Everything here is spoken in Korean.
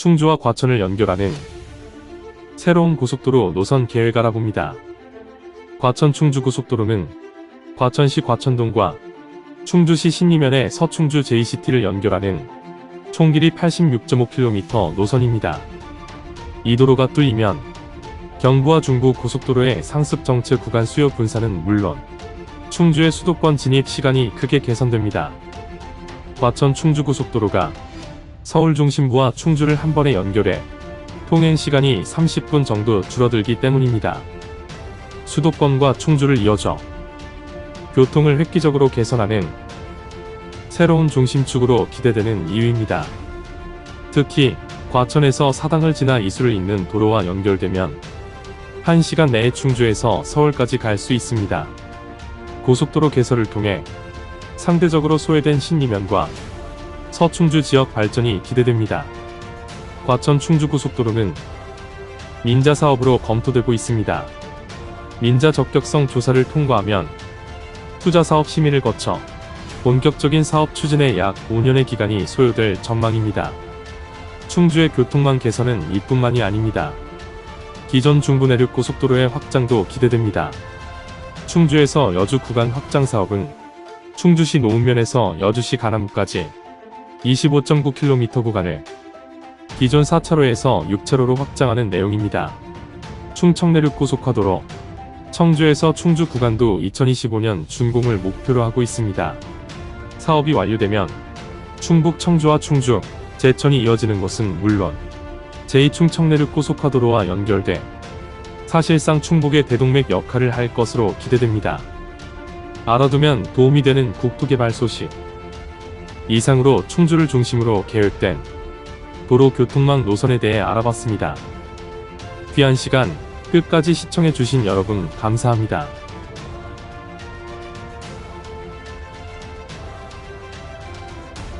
충주와 과천을 연결하는 새로운 고속도로 노선 계획 알아봅니다. 과천 충주 고속도로는 과천시 과천동과 충주시 신리면의 서충주 JCT를 연결하는 총 길이 86.5km 노선입니다. 이 도로가 뚫리면 경부와 중부 고속도로의 상습 정체 구간 수요 분산은 물론 충주의 수도권 진입 시간이 크게 개선됩니다. 과천 충주 고속도로가 서울 중심부와 충주를 한 번에 연결해 통행 시간이 30분 정도 줄어들기 때문입니다. 수도권과 충주를 이어져 교통을 획기적으로 개선하는 새로운 중심축으로 기대되는 이유입니다. 특히 과천에서 사당을 지나 이수를 잇는 도로와 연결되면 1시간 내에 충주에서 서울까지 갈 수 있습니다. 고속도로 개설을 통해 상대적으로 소외된 신리면과 서충주 지역 발전이 기대됩니다. 과천 충주 고속도로는 민자 사업으로 검토되고 있습니다. 민자 적격성 조사를 통과하면 투자 사업 심의를 거쳐 본격적인 사업 추진에 약 5년의 기간이 소요될 전망입니다. 충주의 교통망 개선은 이뿐만이 아닙니다. 기존 중부 내륙 고속도로의 확장도 기대됩니다. 충주에서 여주 구간 확장 사업은 충주시 노은면에서 여주시 가남까지 25.9km 구간을 기존 4차로에서 6차로로 확장하는 내용입니다. 충청내륙 고속화도로 청주에서 충주 구간도 2025년 준공을 목표로 하고 있습니다. 사업이 완료되면 충북 청주와 충주, 제천이 이어지는 것은 물론 제2충청내륙 고속화도로와 연결돼 사실상 충북의 대동맥 역할을 할 것으로 기대됩니다. 알아두면 도움이 되는 국토개발 소식. 이상으로 충주를 중심으로 계획된 도로 교통망 노선에 대해 알아봤습니다. 귀한 시간 끝까지 시청해주신 여러분 감사합니다.